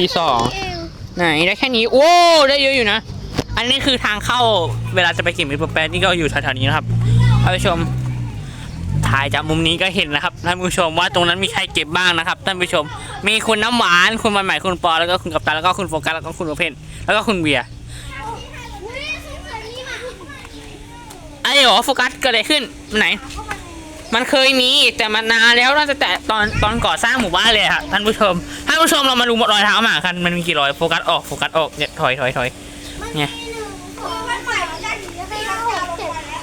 ที่สองไหนได้แค่นี้โอ้ได้เยอะอยู่นะ อันนี้คือทางเข้าเวลาจะไปก็บมิตรแปรนี่ก็อยู่แถวๆนี้นะครับท่านผู้ชม ถ่ายจากมุมนี้ก็เห็นนะครับท่านผู้ชมว่าตรงนั้นมีใครเก็บบ้างนะครับท่านผู้ชม มีคุณน้ำหวานคุณวันใหม่คุณปอแล้วก็คุณกัปตันแล้วก็คุณโฟกัสแล้วก็คุณโอเพนแล้วก็คุณเบียร์อะไรเหรอโฟกัสเกิดอะไรขึ้นไหน มันเคยมีแต่มันนานแล้วน่าจะแต่ตอนตอนก่อสร้างหมู่บ้านเลยอะท่านผู้ชมท่านผู้ชมเรามาดูรอยเท้าหมากันมันมีกี่รอยโฟกัสออกโฟกัสออกเนี่ยถอยถอยถอยเนี่ย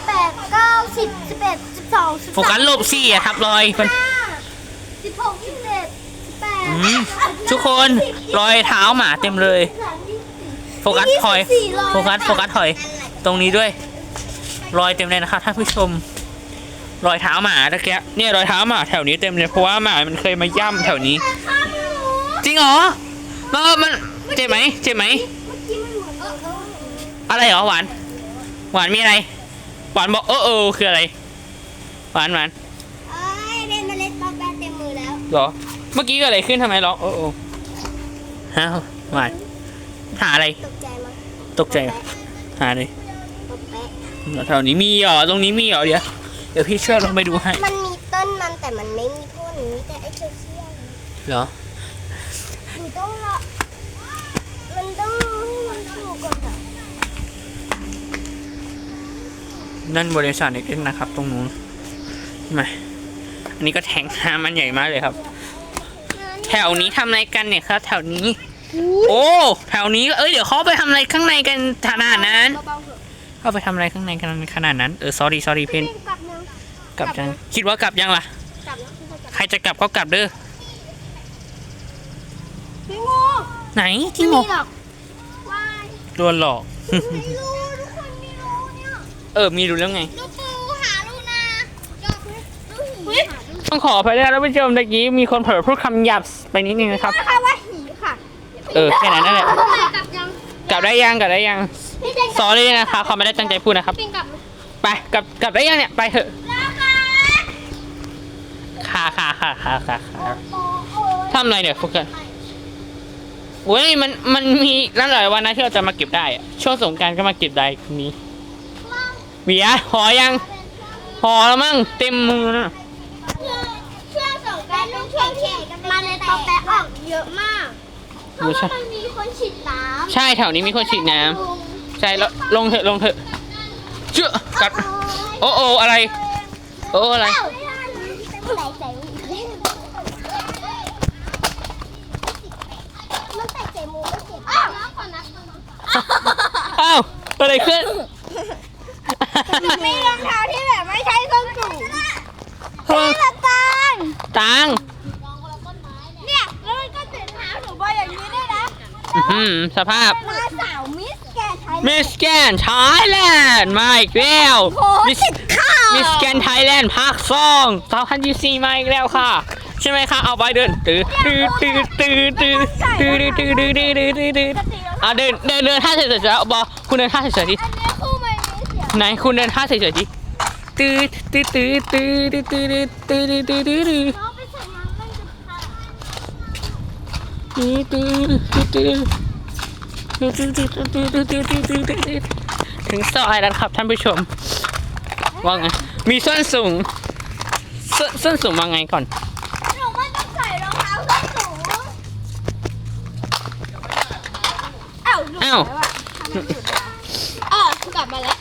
แปดเก้าสิบสิบเอ็ดสิบสองสิบโฟกัสลบสี่อะทับรอยมันสิบหกสิบเจ็ดสิบแปดทุกคนรอยเท้าหมาเต็มเลย โฟกัสถอย โฟกัสโฟกัสถอย ตรงนี้ด้วย รอยเต็มเลยนะครับท่านผู้ชม รอยเท้าหมาตะเกียเนี่ยรอยเท้าหมาแถวนี้เต็มเลยเพราะว่าหมามันเคยมาย่ำแถวนี้ข้ามหนูจริงเหรอเออมันเจ็บไหมเจ็บไหมเมื่อกี้มันเหมือนเออเอออะไรเหรอหวาน หวานมีอะไร หวานบอกเออเออคืออะไร หวานหวานเอ้ยเล่นเมล็ดบอลแบนเต็มมือแล้วเหรอ เมื่อกี้เกิดอะไรขึ้นทำไมร้องเออเออฮะหวานหาอะไร ตกใจมั้ยตกใจเหรอหาเลยตกแปะแถวนี้มีเหรอตรงนี้มีเหรอเดี๋ยว เดี๋ยวพี่ช่วยลงไปดูให้ มันมีต้นมันแต่มันไม่มีพ่นมีแต่ไอ้เขียวเขียวเหรอหนูต้องรอมันต้องให้มันถูกก่อนอะนั่นบริษัทเล็กๆนะครับ ตรงนู้นมาอันนี้ก็แทงน้ำมันใหญ่มากเลยครับ แถวนี้ทำอะไรกันเนี่ยครับ แถวนี้ โอ้แถวนี้เอ้ยเดี๋ยวเขาไปทำอะไรข้างในกันขนาดนั้น เบาๆเถอะเข้าไปทำอะไรข้างในกันขนาดนั้น เออ sorry sorry เพน กลับยัง กลับยัง คิดว่ากลับยังล่ะ กลับแล้วพี่กลับใครจะกลับก็กลับเด้อพี่งูไหนจริงเหรอไม่มีหรอกว้ายโดนหลอก ไม่รู้ทุกคนไม่รู้เนี่ยเออ มีรู้แล้วไง ลูกปูหาลูกนาจอกเลยลูกหีหาลูกต้องขออภัยด้วยนะท่านผู้ชมตะกี้มีคนเผลอพูดคำหยาบไปนิดนึงนะครับ นะคะว่าหีค่ะเออ แค่นั้นนั่นแหละ กลับยังกลับได้ยังกลับได้ยัง พี่เจนสอรี่นะคะเขาไม่ได้ตั้งใจพูดนะครับปิงกลับ ไปกลับกลับได้ยังเนี่ย ไปเถอะแล้ว ค่ะค่ะค่ะค่ะค่ะค่ะค่ะโอ้โอ้ทำอะไรเนี่ยพวกกันโอ้ยมันมันมีนั่นหลายวันนะที่เราจะมาเก็บได้อะช่วงสงกรารก็มาเก็บได้มีเบียร์หอยังหอแล้วมั้งเต็มมือนะเชื่อส่งการลูกแข่งแข่งกันมันเลยตอแปะออกเยอะมากเพราะว่ามันมีคนฉีดน้ำใช่แถวนี้มีคนฉีดน้ำใช่แล้วลงเถอะลงเถอะเชื่อกัดโอ้โออะไร โอ้อะไร ใส่ใส่มันใส่ใส่หมูไม่เก็บอ้าวก่อนนะอ้าวเกิดอะไรขึ้น มีรองเท้าที่แบบไม่ใช่ส้นสูงเฮ้ยพี่ละตังตังเนี่ยแล้วมันก็ติดเท้าหนูบอยอย่างนี้ด้วยนะอื้อหือสภาพ มาสาวมิสแกนไทยมิสแกนไทยแลนด์มาอีกแล้วโอ้มิส ติดข้าว มิสแกนไทยแลนด์ภาคสองสองพันยี่สี่มาอีกแล้วค่ะ ใช่ไหมคะ เอาไปเดินตื้อตื้อตื้อตื้อตื้อตื้อตื้อตื้อตื้อตื้อตื้อตื้ออะเดินเดินเดินท่าเฉยๆแล้วบอคุณเดินท่าเฉยๆดิอันนี้คู่มันมีเสียงไหนคุณเดินท่าเฉยๆดิตื้อตื้อตื้อตื้อตื้อตื้อตื้อตื้อตื้อตื้อตื้อน้องไปใส่น้ำมันจะขาดตื้อตื้อตื้อตื้อตื้อตื้อตื้อตื้อตื้อตื้อตื้อตื้อตื้อถึงซอยแล้วครับท่านผู้ชมว่าไง มีส้นสูงส้นส้นสูงว่าไงก่อน หนูว่าต้องใส่รองเท้าส้นสูงอ้าวหลุดอ้าวแล้วอะทำไมหลุดอะอ๋อกลับมาแล้ว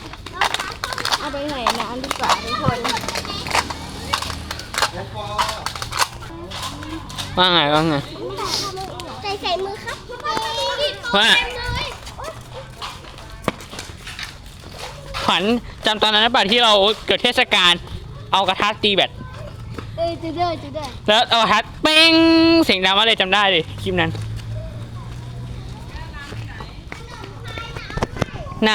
เอาไปไหนนะอันดีกว่าทุกคน ว่าไงว่าไง ใส่ใส่มือครับว่า ขวัญ จำตอนนั้นได้ป่ะที่เราเกิดเทศกาลเอากระทะตีแบตเอ้ยจุดเด้อจุดเด้อแล้วเอากระทะเป้งเสียงดังมากเลยจำได้เลยคลิปนั้นไหน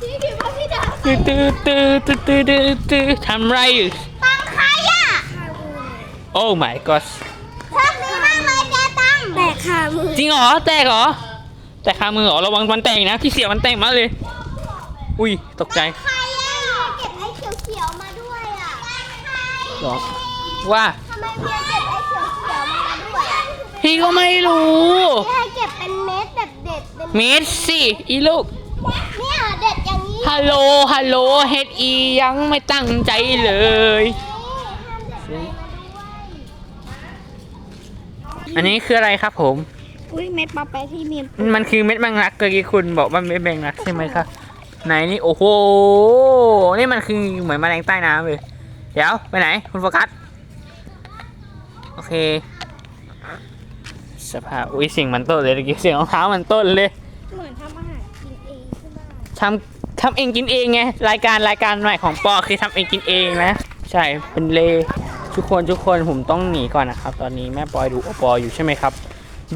พี่พี่ว่าพี่ดาตื้อตื้อตื้อตื้อตื้อตื้อตื้อทำไรอยู่ตังใครอะโอ้ my god ชอบนี้มากเลยแกตังแต่ขามือจริงเหรอแตกเหรอแตกคามือเหรอระวังมันแตกนะพี่เสียมันแตกมากเลย อุ้ยตกใจใครอะเก็บไอ้เขียวๆมาด้วยอะเหรอว่าทำไมเพียเก็บไอ้เขียวๆมาด้วยพี่ก็ไม่รู้พี่ให้เก็บเป็นเม็ดแบบเด็ดเป็นเมสสิอีลูกเนี่ยเด็ดอย่างนี้ฮัลโหลฮัลโหลเฮดอียังไม่ตั้งใจเลยอันนี้คืออะไรครับผม อุ้ยเม็ดปลาแปะที่มีมันคือเม็ดแมงลักเมื่อกี้คุณบอกว่าเม็ดแมงลักใช่ไหมครับ ไหนนี่โอ้โหนี่มันคือเหมือนแมลงใต้น้ำเลย เดี๋ยวไปไหน คุณโฟกัสโอเค สภาพอุ้ยเสียงมันต้นเลยเมื่อกี้เสียงรองเท้ามันต้นเลยเหมือนทำอาหารกินเองใช่ไหมทำทำเองกินเองไงรายการรายการใหม่ของปอคือทำเองกินเองนะใช่เป็นเลทุกคนทุกคนผมต้องหนีก่อนนะครับ ตอนนี้แม่ปอยดูโอปออยู่ใช่ไหมครับ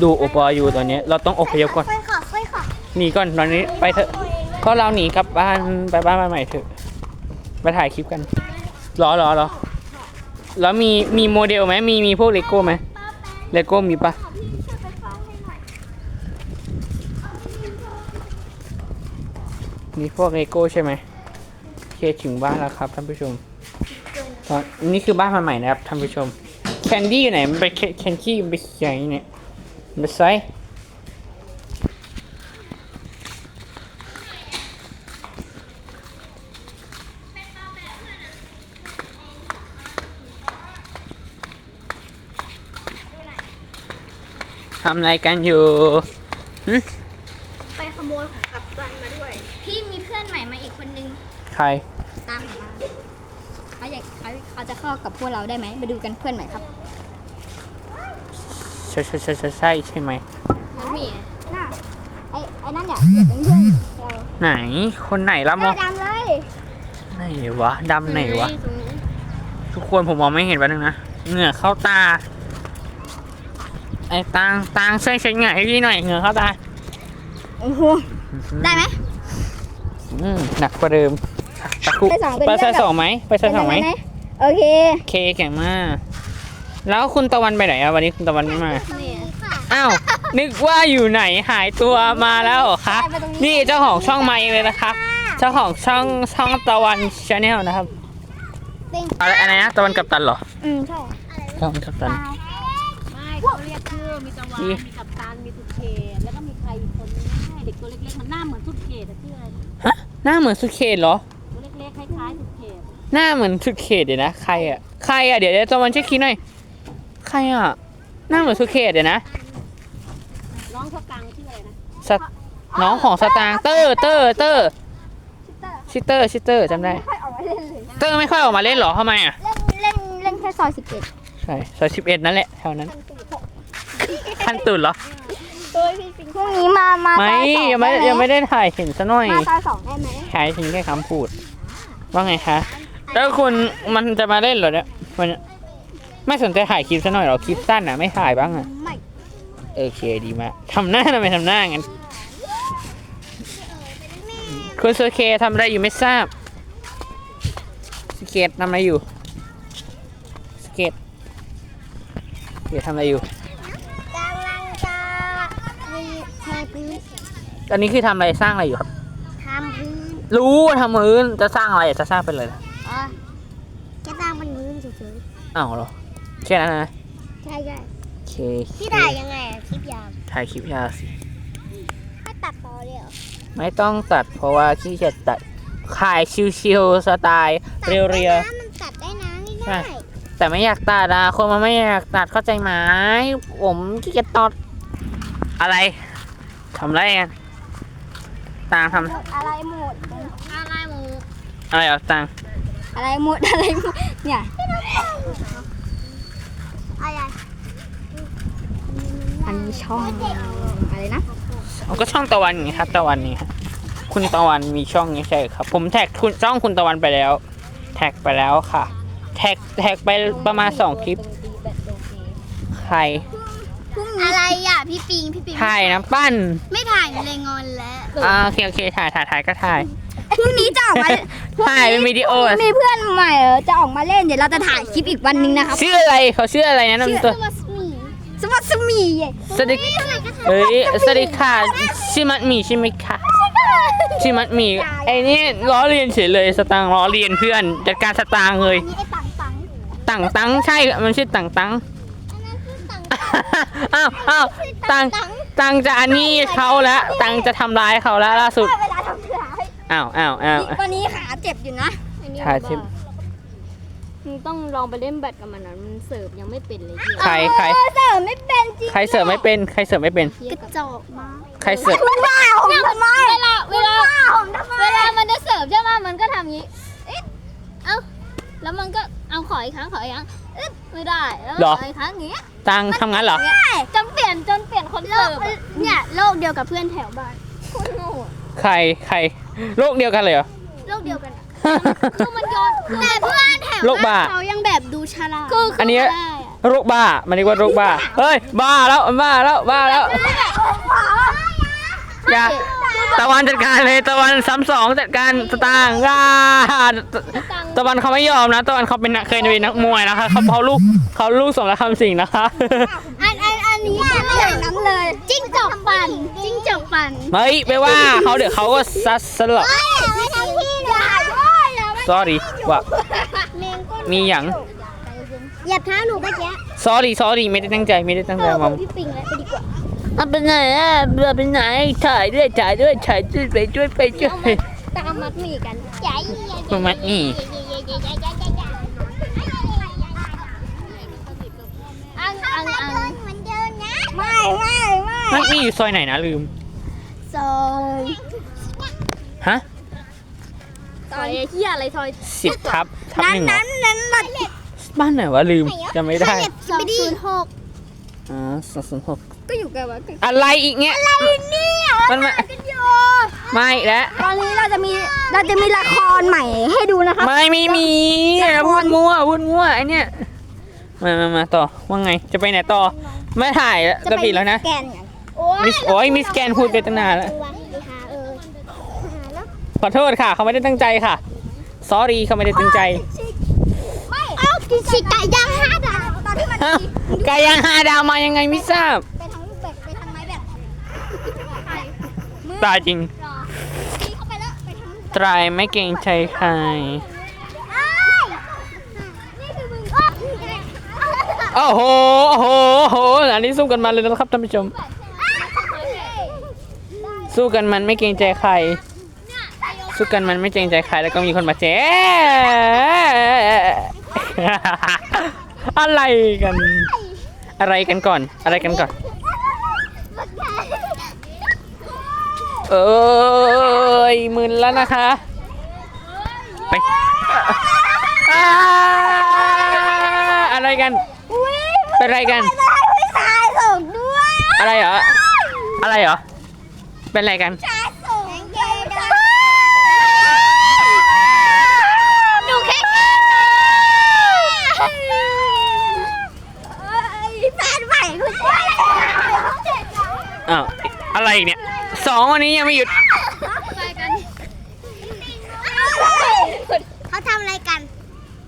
ดูโอปออยู่ตอนนี้ เราต้องอพยพก่อนค่อยขอค่อยขอหนีก่อนตอนนี้ไปเถอะ ก็เราหนีกลับบ้านไปบ้านใหม่เถอะไปถ่ายคลิปกันรอรอรอแล้วมีมีโมเดลไหมมีมีพวกเลโก้ไหมเลโก้มีปะมีพวกเลโก้ใช่ไหมเคถึงบ้านแล้วครับท่านผู้ชมตอนนี่คือบ้านใหม่นะครับท่านผู้ชมแคนดี้อยู่ไหนมันไปแคนดี้มันไปเขียนอย่เนี่ยมันไปไซ ทำอะไรกันอยู่หึไปขโมยของกัปตันมาด้วย พี่มีเพื่อนใหม่มาอีกคนนึง ใคร ตามมาเขาอยากเขาเขาจะเข้ากับพวกเราได้ไหมไปดูกันเพื่อนใหม่ครับใช่ใช่ใช่ใช่ใช่ใช่ไหม น้ำมีน่ะไอ้ไอ้นั่นอยากเก็บเป็นเพื่อนเราไหน คนไหนละหมน้าองดำเลยไหนวะดำไหนวะทุกคนผมมองไม่เห็นวันนึงนะ เหงื่อเข้าตาไอ้ตางตางช่วยเช็ดเหงื่อให้พี่หน่อยเหงื่อเข้าตาโอ้โหได้ไหมอืมหนักกว่าเดิมตะคุไปสองเป็นไปเรื่ใส่องแบบ สองไหมไปใส่สองไหมโอเคเคแข็งมาก แล้วคุณตะวันไปไหนอะวันนี้คุณตะวันไม่มาอ้าว นึกว่าอยู่ไหนหายตัวมาแล้วเหรอคะไปตรงนี้นี่เจ้าของช่องไมค์เลยนะคะ เจ้าของช่องช่องตะวันชาแนลนะครับติงอะไรอะไรนะตะวันกับตันเหรออืมใช่ตะวันกับตันไม่ เขาเรียกชื่อมีตะวันนี่มีกัปตันมีสุดเขตแล้วก็มีใครอีกคนนึงไม่ใช่เด็กตัวเล็กๆมันหน้าเหมือนสุดเขตอะชื่ออะไรนะฮะหน้าเหมือนสุดเขตเหรอ ตัวเล็กๆคล้ายๆสุดเขตหน้าเหมือนสุดเขตเดี๋ยวนะใครอะใครอะเดี๋ยวเดี๋ยวตะวันเช็คคิดหน่อยใครอะหน้าเหมือนสุดเขตเดี๋ยวนะน้องเขากังชื่ออะไรนะสตน้องของสตางค์เตอร์เตอร์เตอร์ชิเตอร์ชิเตอร์จำได้ค่อยออกมาเล่นเลยเตอร์ไม่ค่อยออกมาเล่นเหรอทำไมอะเล่นเล่นเล่นแค่ซอยสิบเอ็ดใช่ซอยสิบเอ็ดนั่นแหละแถวนั้น คันตุ่นเหรอพรุ่งนี้มา มาไม่ซอสอยังไม่ด้หยังไม่ได้ถ่ายเห็นซะหน่อยมาซอยสองได้ไหมขายถึงแค่คำพูด ว่าไงคะ แล้วคุณมันจะมาเล่นเหรอเนี่ยวันเนี้ยไม่สนใจถ่ายคลิปซะหน่อยเหรอคลิปสั้นอะไม่ถ่ายบ้างอะไม่โอเคดีมากทำหน้าทำไมทำหน้างั้นคุณโซเคทำอะไรอยู่ไม่ทราบสเกตทำอะไรอยู่สเกตสเกตทำอะไรอยู่ กำลังจะมีเทพื้น ต อนนี้คือทำอะไรสร้างอะไรอยู่ครับ ทำพื้นรู้ทำมือนจะสร้างอะไรจะสร้างเป็นอะไรนะอ๋อแค่ตั้งเป็นพื้นเฉยอ้าวเหรอแค่นั้นนะๆใช่ใช่โอเคพี่ถ่ายยังไงอะคลิปยาวถ่ายคลิปยาวสิ ไม่ตัดต่อเลยเหรอไม่ต้องตัดเพราะว่าขี้เกียจตัดขายชิวๆสไตล์เรียว ตัดได้นะมันตัดได้นะใช่ ง่ายๆแต่ไม่อยากตัดอะคนมันไม่อยากตัดเข้าใจไหมผมขี้เกียจตัดอะไรทำอะไรกัน ต่างทๆหมด อะไรหมด อะไรหมดำอะไรเหรอต่างอะไรหมดอะไรหมดเนี่ยอะไรอันนี้ช่องอะไรนะเอาก็ช่องตะวันไงครับตะวันนี่ครับคุณตะวันมีช่องนี้ใช่ครับ ผมแท็กคุณช่องคุณตะวันไปแล้ว แท็กไปแล้วค่ะ แท็กแท็กไปประมาณสองคลิป ใคร อะไรอะพี่ปิงพี่ปิงถ่ายน้ำปั้นไม่ถ่ายเลยงอนแล้วอ่าโอเคโอเคถ่ายถ่ายถ่ายก็ถ่าย พรุ่งนี้จะออกมาถ่ายเป็นวิดีโอพรุ่งนี้มีเพื่อนใหม่เออจะออกมาเล่นเดี๋ยวเราจะถ่ายคลิปอีกวันหนึงนะครับชื่ออะไรเขาชื่ออะไรนะนำตัวสวัสดีสวัสดีสวัสดีเฮ้ยสวัสดีค่ะชื่อมัดหมี่ใช่ไหมคะชื่อมัดหมี่ไอ้นี่ล้อเลียนเฉยเลยสตางค์ล้อเลียนเพื่อนจัดการสตางค์เลยนี่ไอ้ตังตังต่างตังใช่ มันชื่อต่างตัง อันนั้นคือตังตังอ้าวอ้าวตังตังจะอันนี้เขาแล้วตังจะทำร้ายเขาแล้วล่าสุด เวลาทำเสือให้อ้าวอ้าวอ้าววันนี้ขาเจ็บอยู่นะขาชิบมึงต้องลองไปเล่นแบดกับมันนะมันเสิร์ฟยังไม่เป็นเลยใครใคร เออเสิร์ฟไม่เป็นจริงใครเสิร์ฟไม่เป็นใครเสิร์ฟไม่เป็นกระจอกมากใครเสิร์ฟคุณว่าผมทำไมเวลาเวลาว่าผมทำไมเวลามันจะเสิร์ฟใช่ไหมมันก็ทำอย่างนี้ เอ๊ะ เอ้า แล้วมันก็ เอาขออีกครั้งขออีกครั้งเอ๊ะไม่ได้แล้วขออีกครั้งอย่างเงี้ยตังทำงั้นเหรอ จนเปลี่ยนจนเปลี่ยนคนโลเสิกร์ฟอะเนี่ยโลกเดียวกับเพื่อนแถวบ้านโคตรโง่อะใครใครโรคเดียวกันเลยเหรอ โลกเดียวกันอะคือมันโยนแต่เพื่อนแถวโลกบ้า เขายังแบบดูฉลาดคืออันนี้คือได้อะโรคบ้า มันเรียกว่าโรคบ้า เฮ้ย บ้าแล้ว บ้าแล้ว บ้าแล้ว อย่า ตะวันจัดการเลย ตะวันซ้ำสองจัดการสตางค์อ่าตังค์ ตะวันเขาไม่ยอมนะ ตะวันเขาเป็นนักเคยเป็นนักมวยนะคะเขาเขาลูกเขาลูกสมรักคำสิงห์นะคะ อันอันอันนี้ไม่อย่างนั้นเลยจิ้งจอกปั่นจิ้งจอกปั่นเฮ้ยไปว่าเขาเดี๋ยวเขาก็ซัดสลบไม่ทำพี่อย่าด้วยอย่า sorry ว่าเมงก้นมีหยังเหยียบเท้าหนูเมื่อกี้ sorry sorry ไม่ได้ตั้งใจไม่ได้ตั้งใจมอมพี่ปิงแล้วไปดีกว่าเอาไปไหนอะเบื่อไปไหนถ่ายด้วยถ่ายด้วยถ่ายด้วยไปด้วยไปด้วยตามมัดหมี่กันใหญ่ประมาณนี้อังอังอังเหมือนเดิมนะ ไม่ไม่ไม่มันมีอยู่ซอยไหนนะลืม ซอยฮะซอยเฮียอะไรซอยสิบทับทับนั้นหนึ่งเหรอนั้นนั้นบัตรบ้านไหนวะลืมจำไม่ได้สองศูนย์หกอ๋อสองศูนย์หกก็อยู่กันวะอะไรอีกเนี่ยเนี่ยมันมากันอยู่ ไม่แล้วตอนนี้เราจะมีเราจะมีละครใหม่ให้ดูนะคะไม่ไม่มีพูดมั่วพูดมั่วไอเนี่ยมามามาต่อว่าไงจะไปไหนต่อไม่ถ่ายแล้วจะปิดแล้วนะแกนกันมิสโอ้ยมิสแกนพูดไปตั้งนานแล้ววันดีค่ะเออหาแล้วขอโทษค่ะ เขาไม่ได้ตั้งใจค่ะ sorry เขาไม่ได้ตั้งใจไม่เอ้ากินชิไก่ย่างห้าดาวตอนที่มันฮะไกายังหาดาวมายังไงไม่ทราบไปทางลูกแบบไปทางไม้แบบตายจริง ตรายไม่เกรงใจใครอ้ายนี่คือมึงอ้าวโอ้โหโอ้โหโอ้โหอันนี้สู้กันมาเลยนะครับท่านผู้ชม สู้กันมันไม่เกรงใจใคร สู้กันมันไม่เกรงใจใครแล้วก็มีคนมาเจ๊อะไรกัน อะไรกันก่อน อะไรกันก่อน เอ้ยมึนแล้วนะคะ ไปอ่าอะไรกัน เป็นอะไรกันไม่ตายส่งด้วยอะไรเหรอ อะไรเหรอ เป็นอะไรกันตายส่งเกดหนูแค่แกแฟนใหม่คุณช่วย อ้าว อะไรอีกเนี่ย ส องวันนี้ยังไม่หยุดเขาทำอะไรกัน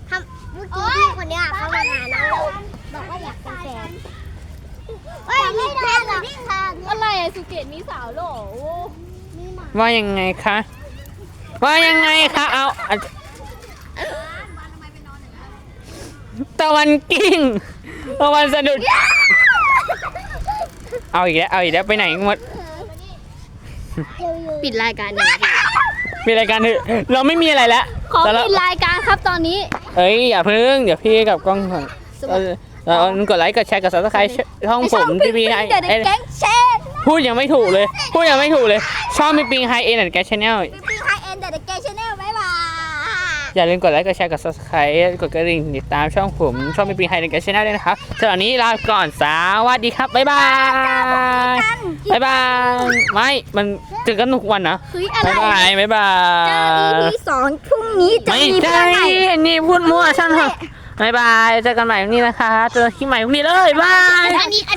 ทำเมื่อกี้พี่คนเนี้ยเขามาหาน้องเราบอกว่าอยากเป็นแฟนเฮ้ยไม่ได้หรอกอะไรอะสุเกตมีสาวเหรอโอ้ว่ายังไงคะ ว่ายังไงคะ เอาอะตะวันกิ้งตะวันสะดุด เอาอีกแล้ว เอาอีกแล้ว ไปไหนกันหมด ปิดรายการเนี่ยมีรายการเถอะเราไม่มีอะไรแล้วขอแต่ละปิดรายการครับตอนนี้ เอ้ยอย่าเพิ่งเดี๋ยวพี่กับกล้องก่อนเออเรากดไลค์กดแชร์กดซับสไครต์ช่องผมที่พี่ให้เดี๋ยวในเอ้ยแก๊งแชร์พูดยังไม่ถูกเลย พูดยังไม่ถูกเลยช่องมีปิงไฮเอ็นแอนด์แกชแนลพี่พีไฮเอ็นเดี๋ยวในแก๊งชาแนลบ๊ายบาย อย่าลืมกดไลค์กดแชร์กด subscribe กดกระดิ่งติดตามช่องผมช่องมีปิงไฮเอ็นด์แกชแนลด้วยนะครับสำหรับวันนี้ลาก่อนสวัสดีครับบ๊ายบาย บ๊ายบาย ไม่ มันเจอกันทุกวันนะเฮ้ยอะไรบ๊ายบายบ๊ายบาเจอย EP สองพรุ่งนี้จะไม่มีใช่เพื่อนใหม่นี่พูดมั่วช่างเถอะบ๊ายบาย เจอกันใหม่พรุ่งนี้นะคะ เจอที่ใหม่พรุ่งนี้เลยบาย อันนี้อัน